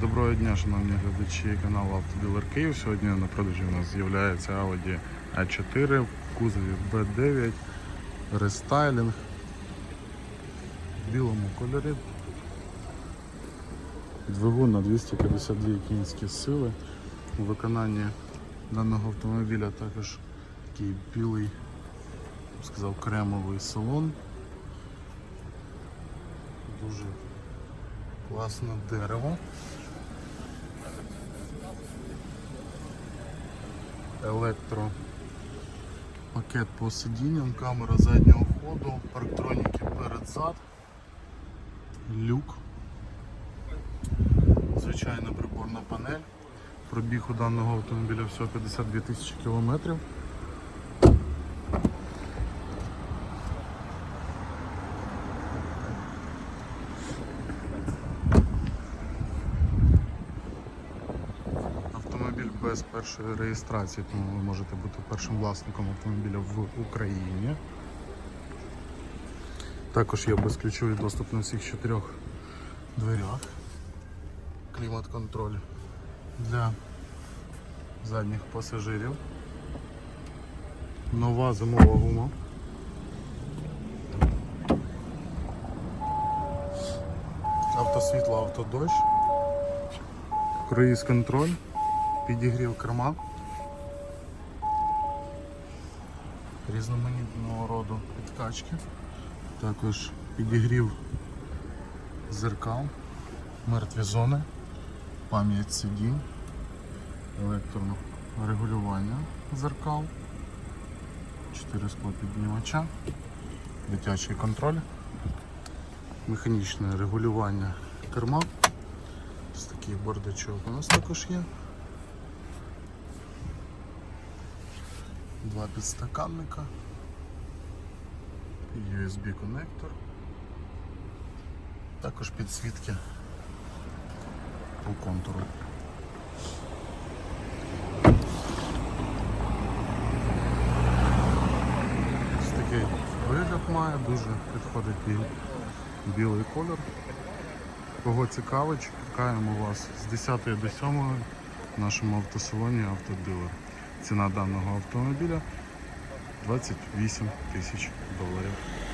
Доброго дня, шановні глядачі каналу Автодилер Київ. Сьогодні на продажі у нас з'являється Audi A4 в кузові B9 рестайлінг в білому кольорі. Двигун на 252 кінські сили. У виконанні даного автомобіля також такий білий, сказав, кремовий салон. Дуже класне дерево. Електро пакет по сидінням, камера заднього ходу, парктроніки перед зад, люк, звичайна приборна панель. Пробіг у даного автомобіля всього 52 тисячі кілометрів. Без першої реєстрації, тому ви можете бути першим власником автомобіля в Україні. Також є безключовий доступ на всіх чотирьох дверях. Клімат-контроль для задніх пасажирів. Нова зимова гума. Автосвітло, автодощ. Круїз контроль, підігрів керма. Різноманітного роду підкачки. Також підігрів зеркал, мертві зони, пам'ять сидінь, електронне регулювання зеркал, 4 склопіднімача, дитячий контроль, механічне регулювання керма. Ось такий бардачок у нас також є. Два підстаканника, USB коннектор, також підсвітки по контуру. Ось такий вигляд має, дуже підходить біль- білий колір. Кого цікавить, чекаємо вас з 10 до 7 в нашому автосалоні Автодилер. Ціна даного автомобіля 28 тисяч доларів.